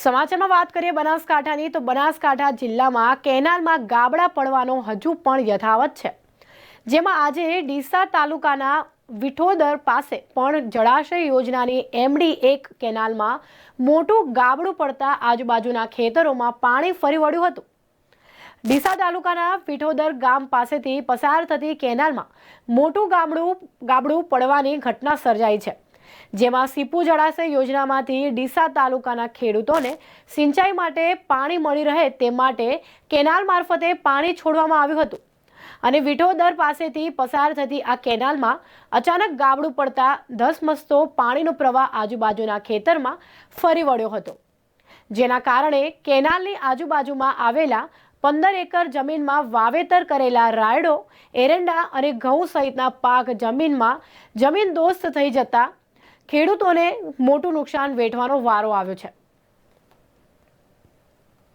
સમાચારમાં વાત કરીએ બનાસકાંઠાની, તો બનાસકાંઠા જિલ્લામાં કેનાલમાં ગાબડા પડવાનો હજુ પણ યથાવત છે. જેમાં આજે ડીસા તાલુકાના વિઠોદર પાસે પણ જળાશય યોજનાની એમડી એક કેનાલમાં મોટું ગાબડું પડતા આજુબાજુના ખેતરોમાં પાણી ફરી વળ્યું હતું. ડીસા તાલુકાના વિઠોદર ગામ પાસેથી પસાર થતી કેનાલમાં મોટું ગામડું, ગાબડું પડવાની ઘટના સર્જાઈ છે. જેમાં સીપુ જળાશય યોજનામાંથી ડીસા તાલુકાના ખેડૂતોને સિંચાઈ માટે પાણી મળી રહે તે માટે કેનાલ મારફતે પાણી છોડવામાં આવ્યું હતું. અને વિઠોદર પાસેથી પસાર થતી આ કેનાલમાં અચાનક ગાબડું પડતા ધસમસતો પાણીનો પ્રવાહ આજુબાજુના ખેતરમાં ફરી વળ્યો હતો. જેના કારણે કેનાલની આજુબાજુમાં આવેલા પંદર એકર જમીનમાં વાવેતર કરેલા રાયડો, એરંડા અને ઘઉં સહિતના પાક જમીનમાં જમીન દોસ્ત થઈ જતા ખેડૂતોને મોટું નુકસાન વેઠવાનો વારો આવ્યો છે.